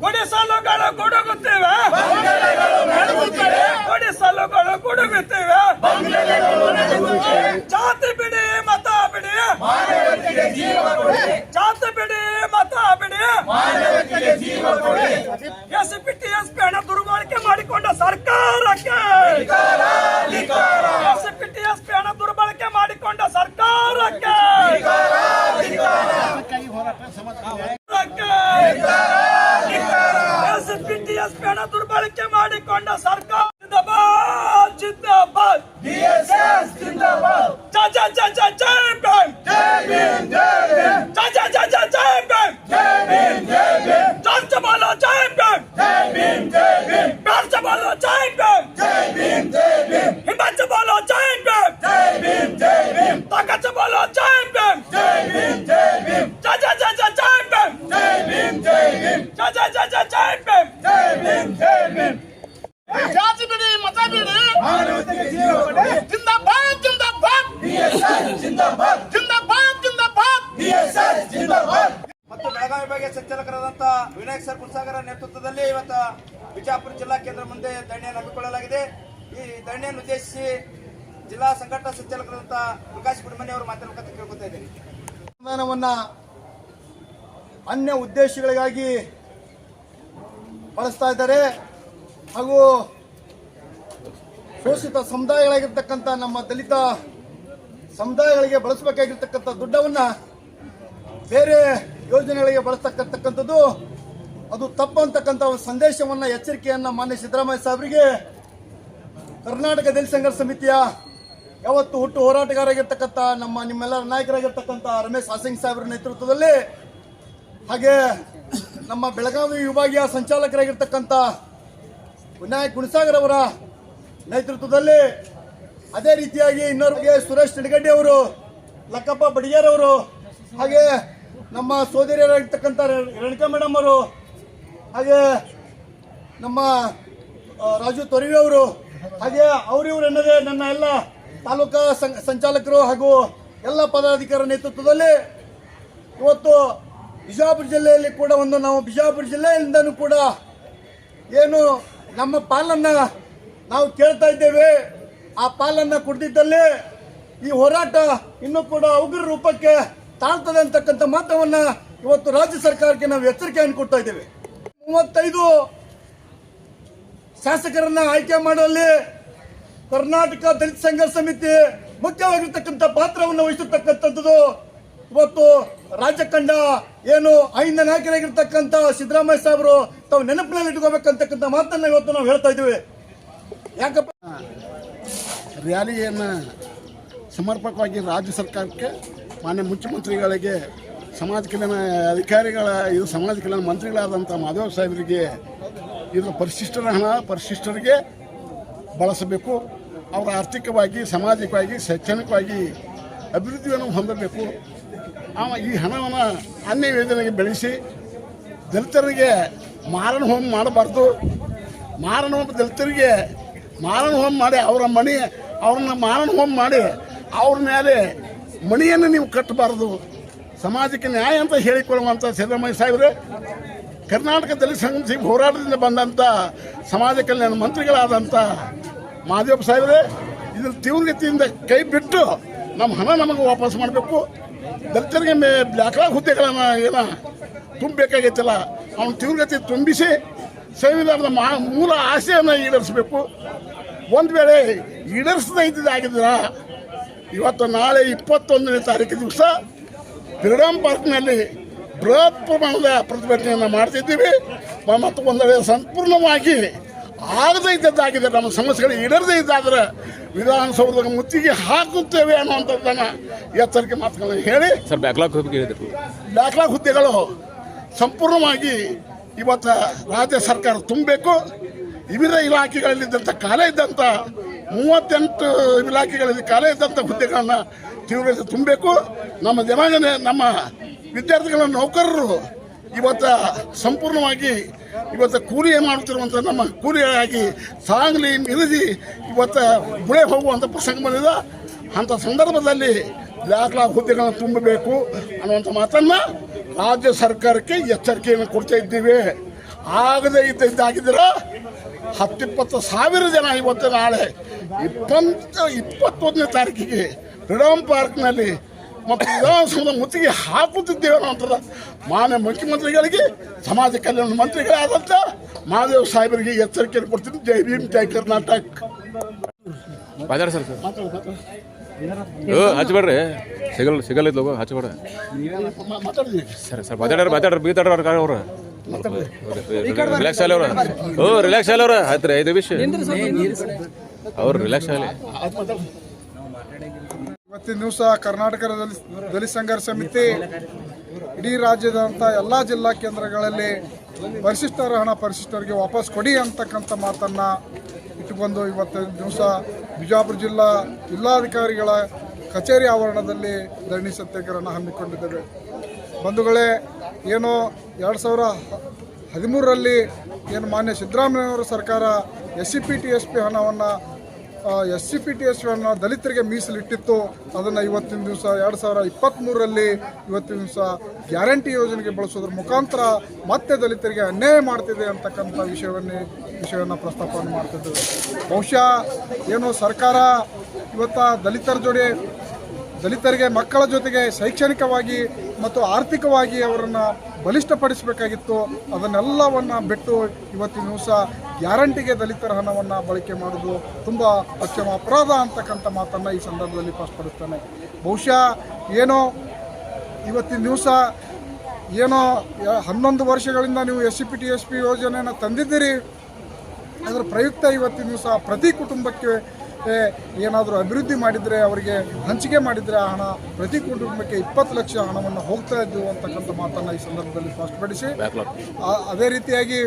ಗುಡಿಸಲುಗಳು ಗುಡುಗುತ್ತಿವೆ ಗುಡಿಸಲುಗಳು ಗುಡುಗುತ್ತಿವೆ ಜಾತಿ ಬಿಡಿ ಮತ ಬಿಡಿ ಜಾತಿ ಬಿಡಿ ಮತ ಬಿಡಿ S P T S P ಹಣ ದುರ್ಬಳಕೆ ಮಾಡಿಕೊಂಡ ಸರ್ಕಾರಕ್ಕೆ S P T S P ಹಣ ದುರ್ಬಳಕೆ ಮಾಡಿಕೊಂಡ ಸರ್ಕಾರಕ್ಕೆ S P T S P ಹಣ ದುರ್ಬಳಕೆ ಮಾಡಿಕೊಂಡ ಸರ್ಕಾರ ಜಿಂದಾಬಾದ್ ಜಿಂದಾಬಾದ್ ಜೈ ಮುಂದೆ ಧರಣಿಯನ್ನು ಹಮ್ಮಿಕೊಳ್ಳಲಾಗಿದೆ. ಈ ಧರಣಿಯನ್ನು ಉದ್ದೇಶಿಸಿ ಜಿಲ್ಲಾ ಸಂಘಟನಾ ಸಂಚಾಲಕರಾದಂಥ ಪ್ರಕಾಶ್ ಗುಡಿಮನೆ ಅವರು ಮಾತಾಡಬೇಕಂತ ಕೇಳ್ಕೊತಾ ಇದ್ದೀನಿ. ಸಂವಿಧಾನವನ್ನ ಅನ್ಯ ಉದ್ದೇಶಗಳಿಗಾಗಿ ಬಳಸ್ತಾ ಇದ್ದಾರೆ. ಹಾಗೂ ಶೋಷಿತ ಸಮುದಾಯಗಳಾಗಿರ್ತಕ್ಕಂಥ ನಮ್ಮ ದಲಿತ ಸಮುದಾಯಗಳಿಗೆ ಬಳಸಬೇಕಾಗಿರ್ತಕ್ಕಂಥ ದುಡ್ಡವನ್ನ ಬೇರೆ ಯೋಜನೆಗಳಿಗೆ ಬಳಸ್ತಕ್ಕಂಥದ್ದು ಅದು ತಪ್ಪು ಅಂತಕ್ಕಂಥ ಒಂದು ಸಂದೇಶವನ್ನ, ಎಚ್ಚರಿಕೆಯನ್ನ ಮಾನ್ಯ ಸಿದ್ದರಾಮಯ್ಯ ಸಾಹೇಬರಿಗೆ ಕರ್ನಾಟಕ ದಲಿತ ಸಂಘರ್ಷ ಸಮಿತಿಯ ಯಾವತ್ತು ಹುಟ್ಟು ಹೋರಾಟಗಾರರಾಗಿರ್ತಕ್ಕಂಥ ನಮ್ಮ ನಿಮ್ಮೆಲ್ಲರ ನಾಯಕರಾಗಿರ್ತಕ್ಕಂಥ ರಮೇಶ್ ಹಾಸಿಂಗ್ ಸಾಹೇಬ್ರ ನೇತೃತ್ವದಲ್ಲಿ ಹಾಗೆ ನಮ್ಮ ಬೆಳಗಾವಿ ವಿಭಾಗೀಯ ಸಂಚಾಲಕರಾಗಿರ್ತಕ್ಕಂಥ ವಿನಾಯಕ್ ಗುಣಸಾಗರ್ ಅವರ ನೇತೃತ್ವದಲ್ಲಿ ಅದೇ ರೀತಿಯಾಗಿ ಇನ್ನೊರ್ಗೆ ಸುರೇಶ್ ನಿಡಗಡ್ಡಿ ಅವರು, ಲಕ್ಕಪ್ಪ ಬಡಿಗೇರವರು ಹಾಗೆ ನಮ್ಮ ಸೋದರಿಯರಾಗಿರ್ತಕ್ಕಂಥ ರೇಣುಕಾ ಮೇಡಮ್ ಅವರು ಹಾಗೆ ನಮ್ಮ ರಾಜು ತೊರಿವೆ ಅವರು, ಹಾಗೆ ಅವರಿವರು ನನ್ನ ಎಲ್ಲ ತಾಲೂಕಾ ಸಂಚಾಲಕರು ಹಾಗೂ ಎಲ್ಲ ಪದಾಧಿಕಾರಿ ನೇತೃತ್ವದಲ್ಲಿ ಇವತ್ತು ಬಿಜಾಪುರ ಜಿಲ್ಲೆಯಲ್ಲಿ ಕೂಡ ಒಂದು ನಾವು ಬಿಜಾಪುರ ಜಿಲ್ಲೆಯಿಂದನೂ ಕೂಡ ಏನು ನಮ್ಮ ಪಾಲನ್ನ ನಾವು ಕೇಳ್ತಾ ಇದ್ದೇವೆ. ಆ ಪಾಲನ್ನ ಕುಡಿದಿದ್ದಲ್ಲಿ ಈ ಹೋರಾಟ ಇನ್ನೂ ಕೂಡ ಉಗ್ರ ರೂಪಕ್ಕೆ ತಾಳ್ತದೆ ಅಂತಕ್ಕಂಥ ಮಾತವನ್ನು ಇವತ್ತು ರಾಜ್ಯ ಸರ್ಕಾರಕ್ಕೆ ನಾವು ಎಚ್ಚರಿಕೆಯನ್ನು ಕೊಡ್ತಾ ಇದ್ದೇವೆ. ಮೂವತ್ತೈದು ಶಾಸಕರನ್ನ ಆಯ್ಕೆ ಮಾಡುವಲ್ಲಿ ಕರ್ನಾಟಕ ದಲಿತ ಸಂಘರ್ಷ ಸಮಿತಿ ಮುಖ್ಯವಾಗಿರ್ತಕ್ಕಂಥ ಪಾತ್ರವನ್ನು ವಹಿಸಿರ್ತಕ್ಕಂಥದ್ದು ಇವತ್ತು ರಾಜ್ಯ ಏನು ಐಂದ ನಾಯಕರಾಗಿರ್ತಕ್ಕಂಥ ಸಿದ್ದರಾಮಯ್ಯ ಸಾಹೇಬರು ತಾವು ನೆನಪಿನಲ್ಲಿ ಇಟ್ಕೋಬೇಕಂತಕ್ಕಂಥ ಮಾತನ್ನ ಇವತ್ತು ನಾವು ಹೇಳ್ತಾ ಇದ್ದೀವಿ. ಯಾಕಪ್ಪ? ರ್ಯಾಲಿಯನ್ನು ಸಮರ್ಪಕವಾಗಿ ರಾಜ್ಯ ಸರ್ಕಾರಕ್ಕೆ ಮಾನ್ಯ ಮುಖ್ಯಮಂತ್ರಿಗಳಿಗೆ ಸಮಾಜ ಕಲ್ಯಾಣ ಅಧಿಕಾರಿಗಳ, ಇದು ಸಮಾಜ ಕಲ್ಯಾಣ ಮಂತ್ರಿಗಳಾದಂಥ ಮಾಧವ ಸಾಹೇಬರಿಗೆ ಇದರ ಪರಿಶಿಷ್ಟರ ಹಣ ಪರಿಶಿಷ್ಟರಿಗೆ ಬಳಸಬೇಕು. ಅವರ ಆರ್ಥಿಕವಾಗಿ, ಸಾಮಾಜಿಕವಾಗಿ, ಶೈಕ್ಷಣಿಕವಾಗಿ ಅಭಿವೃದ್ಧಿಯನ್ನು ಹೊಂದಬೇಕು. ಆ ಈ ಹಣವನ್ನು ಅನ್ಯ ಯೋಜನೆಗೆ ಬೆಳೆಸಿ ದಲಿತರಿಗೆ ಮಾರಣ ಹೋಮ ಮಾಡಬಾರ್ದು. ಮಾರಣ ಹೋಮ ದಲಿತರಿಗೆ ಮಾರಣ ಹೋಮ ಮಾಡಿ ಅವರ ಮಣಿ ಅವ್ರನ್ನ ಮಾರಣ ಹೋಮ ಮಾಡಿ ಅವ್ರ ಮೇಲೆ ಮಣಿಯನ್ನು ನೀವು ಕಟ್ಟಬಾರ್ದು. ಸಮಾಜಕ್ಕೆ ನ್ಯಾಯ ಅಂತ ಹೇಳಿಕೊಳ್ಳುವಂಥ ಸಿದ್ದರಾಮಯ್ಯ ಸಾಹೇಬ್ರೆ ಕರ್ನಾಟಕ ದಲಿತ ಸಂಘ ಹೋರಾಟದಿಂದ ಬಂದಂಥ ಸಮಾಜ ಕಲ್ಯಾಣ ಮಂತ್ರಿಗಳಾದಂಥ ಮಹಾದೇವ್ ಸಾಹೇಬ್ರೆ ಇದ್ರ ತೀವ್ರಗತಿಯಿಂದ ಕೈ ಬಿಟ್ಟು ನಮ್ಮ ಹಣ ನಮಗೆ ವಾಪಸ್ ಮಾಡಬೇಕು. ದಲಿತರಿಗೆ ಮೇ ಬ್ಲ್ಯಾಕ್ಲಾಗ್ ಹುದ್ದೆಗಳನ್ನು ಏನ ತುಂಬಬೇಕಾಗೈತಲ್ಲ, ಅವನು ತೀವ್ರಗತಿ ತುಂಬಿಸಿ ಸಂವಿಧಾನದ ಮಾ ಮೂಲ ಆಸೆಯನ್ನು ಈಡೇರಿಸಬೇಕು. ಒಂದು ವೇಳೆ ಈಡೇರಿಸದೇ ಇದ್ದಿದ್ದಾಗಿದ್ರೆ ಇವತ್ತು ನಾಳೆ ಇಪ್ಪತ್ತೊಂದನೇ ತಾರೀಕು ದಿವಸ ಫ್ರೀಡಮ್ ಪಾರ್ಕ್ನಲ್ಲಿ ಬೃಹತ್ ಪ್ರಮಾಣದ ಪ್ರತಿಭಟನೆಯನ್ನು ಮಾಡ್ತಿದ್ದೀವಿ. ಮತ್ತು ಒಂದು ವೇಳೆ ಸಂಪೂರ್ಣವಾಗಿ ಆಗದೇ ಇದ್ದದ್ದಾಗಿದೆ. ನಮ್ಮ ಸಮಸ್ಯೆಗಳು ಇಡದೇ ಇದ್ದಾದರೆ ವಿಧಾನಸೌಧದ ಮುತ್ತಿಗೆ ಹಾಕುತ್ತೇವೆ ಅನ್ನುವಂಥದ್ದನ್ನು ಎಚ್ಚರಿಕೆ ಮಾತುಗಳನ್ನು ಹೇಳಿ. ಸರ್ ಬ್ಯಾಕ್ಲಾಗ್ ಬ್ಯಾಕ್ಲಾಗ್ ಹುದ್ದೆಗಳು ಸಂಪೂರ್ಣವಾಗಿ ಇವತ್ತು ರಾಜ್ಯ ಸರ್ಕಾರ ತುಂಬಬೇಕು. ವಿವಿಧ ಇಲಾಖೆಗಳಲ್ಲಿದ್ದಂಥ ಕಾಲ ಇದ್ದಂಥ ಮೂವತ್ತೆಂಟು ಇಲಾಖೆಗಳಲ್ಲಿ ಕಾಲ ಇದ್ದಂಥ ಹುದ್ದೆಗಳನ್ನು ತೀವ್ರತೆ ತುಂಬಬೇಕು. ನಮ್ಮ ಜನಾಂಗನ ನಮ್ಮ ವಿದ್ಯಾರ್ಥಿಗಳ ನೌಕರರು ಇವತ್ತು ಸಂಪೂರ್ಣವಾಗಿ ಇವತ್ತು ಕೂಲಿ ಮಾಡುತ್ತಿರುವಂಥ ನಮ್ಮ ಕೂಲಿಯಾಗಿ ಸಾಂಗ್ಲಿ ಮಿರಿದಿ ಇವತ್ತು ಗುಳೆ ಹೋಗುವಂಥ ಪ್ರಸಂಗ ಬಂದಿದೆ. ಅಂಥ ಸಂದರ್ಭದಲ್ಲಿ ದಾಖಲಾ ಹುದ್ದೆಗಳನ್ನು ತುಂಬಬೇಕು ಅನ್ನುವಂಥ ಮಾತನ್ನು ರಾಜ್ಯ ಸರ್ಕಾರಕ್ಕೆ ಎಚ್ಚರಿಕೆಯನ್ನು ಕೊಡ್ತಾ ಇದ್ದೀವಿ. ಆಗದೇ ಇದ್ದಿದ್ದಾಗಿದ್ರೆ ಹತ್ತಿಪ್ಪತ್ತು ಸಾವಿರ ಜನ ಇವತ್ತು ನಾಳೆ ಇಪ್ಪತ್ತು ಇಪ್ಪತ್ತೊಂದನೇ ತಾರೀಕಿಗೆ ಫ್ರೀಡಮ್ ಪಾರ್ಕ್ನಲ್ಲಿ ಮತ್ತು ವಿಧಾನಸೌಧ ಮುತ್ತಿಗೆ ಹಾಕುತ್ತಿದ್ದೇವೆ ಅನ್ನೋಂಥದ್ದು ಮಾನ್ಯ ಮುಖ್ಯಮಂತ್ರಿಗಳಿಗೆ ಸಮಾಜ ಕಲ್ಯಾಣ ಮಂತ್ರಿಗಳಾದಂಥ ಮಹಾದೇವ್ ಸಾಹೇಬರಿಗೆ ಎಚ್ಚರಿಕೆಯನ್ನು ಕೊಡ್ತೀನಿ. ಜೈ ಭೀಮ್ ಜೈ ಕರ್ನಾಟಕ. ಹಚ್ಬೇಡ್ರಿ ಸಿಗಲ್ ಸಿಗಲ್ಲ ಲೋಗೋ ಹಚ್ಬೇಡ ಸರಿ ಸರ್ ಸರ್ ಮಾತಾಡ್ರ. ಮಾತಾಡ್ರ ಬೀತಾಡ್ರ ಅವ್ರ ರಿಲ್ಯಾಕ್ಸ್ ಆಗಿ ಅವ್ರ. ಹ್ಞೂ ರಿಲ್ಯಾಕ್ಸ್ ಆಲಿ ಅವ್ರ. ಆಯ್ತು ರೀ ಐದು ನಿಮಿಷ. ಅವ್ರು ರಿಲ್ಯಾಕ್ಸ್ ಆಗಲಿ. ಇವತ್ತಿನ ದಿವಸ ಕರ್ನಾಟಕ ದಲಿತ ಸಂಘರ್ಷ ಸಮಿತಿ ಇಡೀ ರಾಜ್ಯದಂಥ ಎಲ್ಲ ಜಿಲ್ಲಾ ಕೇಂದ್ರಗಳಲ್ಲಿ ಪರಿಶಿಷ್ಟರ ಹಣ ಪರಿಶಿಷ್ಟರಿಗೆ ವಾಪಸ್ ಕೊಡಿ ಅಂತಕ್ಕಂಥ ಮಾತನ್ನು ಇಟ್ಟುಕೊಂಡು ಇವತ್ತಿನ ದಿವಸ ಬಿಜಾಪುರ ಜಿಲ್ಲಾ ಜಿಲ್ಲಾಧಿಕಾರಿಗಳ ಕಚೇರಿ ಆವರಣದಲ್ಲಿ ಧರಣಿ ಸತ್ಯಾಗ್ರಹ ಹಮ್ಮಿಕೊಂಡಿದ್ದೇವೆ. ಬಂಧುಗಳೇ, ಏನೋ ಎರಡು ಸಾವಿರ ಹದಿಮೂರರಲ್ಲಿ ಏನು ಮಾನ್ಯ ಸಿದ್ದರಾಮಯ್ಯನವರ ಸರ್ಕಾರ S C P T S P ಹಣವನ್ನು S C P T S ದಲಿತರಿಗೆ ಮೀಸಲಿಟ್ಟಿತ್ತು. ಅದನ್ನು ಇವತ್ತಿನ ದಿವಸ ಎರಡು ಸಾವಿರ ಇಪ್ಪತ್ತ್ಮೂರರಲ್ಲಿ ಇವತ್ತಿನ ದಿವಸ ಗ್ಯಾರಂಟಿ ಯೋಜನೆಗೆ ಬಳಸೋದ್ರ ಮುಖಾಂತರ ಮತ್ತೆ ದಲಿತರಿಗೆ ಅನ್ಯಾಯ ಮಾಡ್ತಿದೆ ಅಂತಕ್ಕಂಥ ವಿಷಯವನ್ನೇ, ವಿಷಯವನ್ನು ಪ್ರಸ್ತಾಪವನ್ನು ಮಾಡ್ತಿದ್ದೇವೆ. ಬಹುಶಃ ಏನು ಸರ್ಕಾರ ಇವತ್ತ ದಲಿತರ ಜೋಡಿ ದಲಿತರಿಗೆ ಮಕ್ಕಳ ಜೊತೆಗೆ ಶೈಕ್ಷಣಿಕವಾಗಿ ಮತ್ತು ಆರ್ಥಿಕವಾಗಿ ಅವರನ್ನು ಬಲಿಷ್ಠಪಡಿಸಬೇಕಾಗಿತ್ತು. ಅದನ್ನೆಲ್ಲವನ್ನು ಬಿಟ್ಟು ಇವತ್ತಿನ ದಿವಸ ಗ್ಯಾರಂಟಿಗೆ ದಲಿತರ ಹಣವನ್ನು ಬಳಕೆ ಮಾಡೋದು ತುಂಬ ಅಕ್ಷಮ ಅಪರಾಧ ಅಂತಕ್ಕಂಥ ಮಾತನ್ನು ಈ ಸಂದರ್ಭದಲ್ಲಿ ಪಾಸ್ಪಡಿಸ್ತಾನೆ ಬಹುಶಃ ಏನೋ ಇವತ್ತಿನ ದಿವಸ ಏನೋ ಹನ್ನೊಂದು ವರ್ಷಗಳಿಂದ ನೀವು S C P T S P ಯೋಜನೆಯನ್ನು ತಂದಿದ್ದೀರಿ. ಅದರ ಪ್ರಯುಕ್ತ ಇವತ್ತಿನ ದಿವಸ ಪ್ರತಿ ಕುಟುಂಬಕ್ಕೆ ಏನಾದರೂ ಅಭಿವೃದ್ಧಿ ಮಾಡಿದರೆ ಅವರಿಗೆ ಹಂಚಿಕೆ ಮಾಡಿದರೆ ಆ ಹಣ ಪ್ರತಿ ಕುಟುಂಬಕ್ಕೆ ಇಪ್ಪತ್ತು ಲಕ್ಷ ಹಣವನ್ನು ಹೋಗ್ತಾ ಇದ್ದವು ಅಂತಕ್ಕಂಥ ಮಾತನ್ನು ಈ ಸಂದರ್ಭದಲ್ಲಿ ಸ್ಪಷ್ಟಪಡಿಸಿ. ಅದೇ ರೀತಿಯಾಗಿ